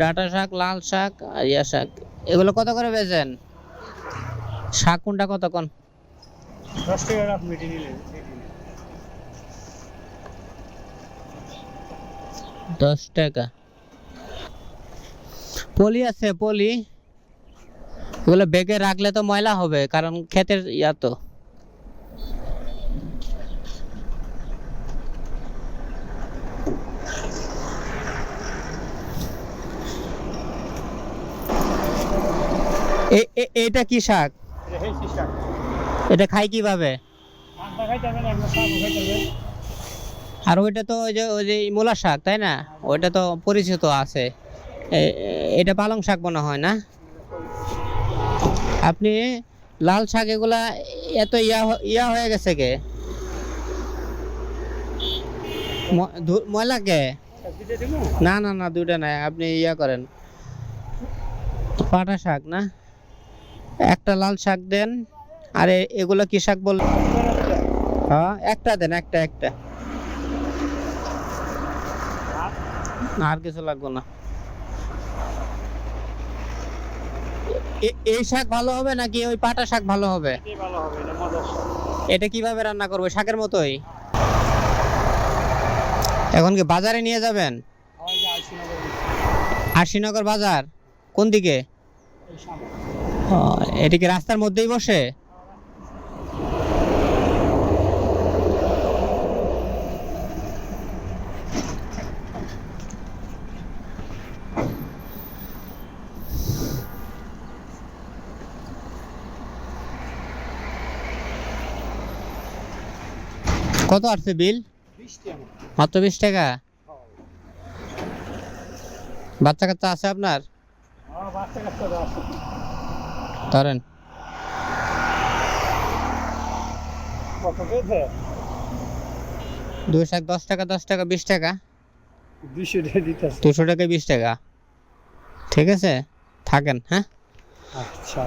Data শাক লাল শাক আর ইয়া শাক। এগুলো কত করে বেচেন? শাক কোনটা কত কোন? দশ টাকা। পলি আছে পলি। এগুলো বেগে রাখলে তো ময়লা হবে কারণ ক্ষেতের ইয়া তো। এটা কি শাক? এটা খাই কীভাবে? আর ওইটা তো ওই যে ওই যে মূলা শাক, তাই না? ওইটা তো পরিচিত আছে। এটা পালং শাক মনে হয় না? আপনি লাল শাক এগুলা এত ইয়া ইয়া হয়ে গেছে কে? ময়লা কে? না না না, দুইটা নাই, আপনি ইয়া করেন। পাটা শাক না? একটা লাল শাক দেন আর এগুলো কি শাক বল হ্যাঁ একটা দেন একটা একটা। আর কিছু লাগবে না। এই শাক ভালো হবে নাকি ওই পাটা শাক ভালো হবে? এটা কীভাবে রান্না করব? শাকের মতোই। এখন কি বাজারে নিয়ে যাবেন? ওই যে আশিনগর বাজার? কোন দিকে? এটা কি রাস্তার মধ্যেই বসে? কত আসছে বিল? মাত্র বিশ টাকা? বাচ্চা কাচ্চা আছে আপনার? হ্যাঁ বাচ্চা কাচ্চা আছে। ধরেন দশ টাকা দশ টাকা বিশ টাকা। দুশো টাকা বিশ টাকা। ঠিক আছে? থাকেন হ্যাঁ? আচ্ছা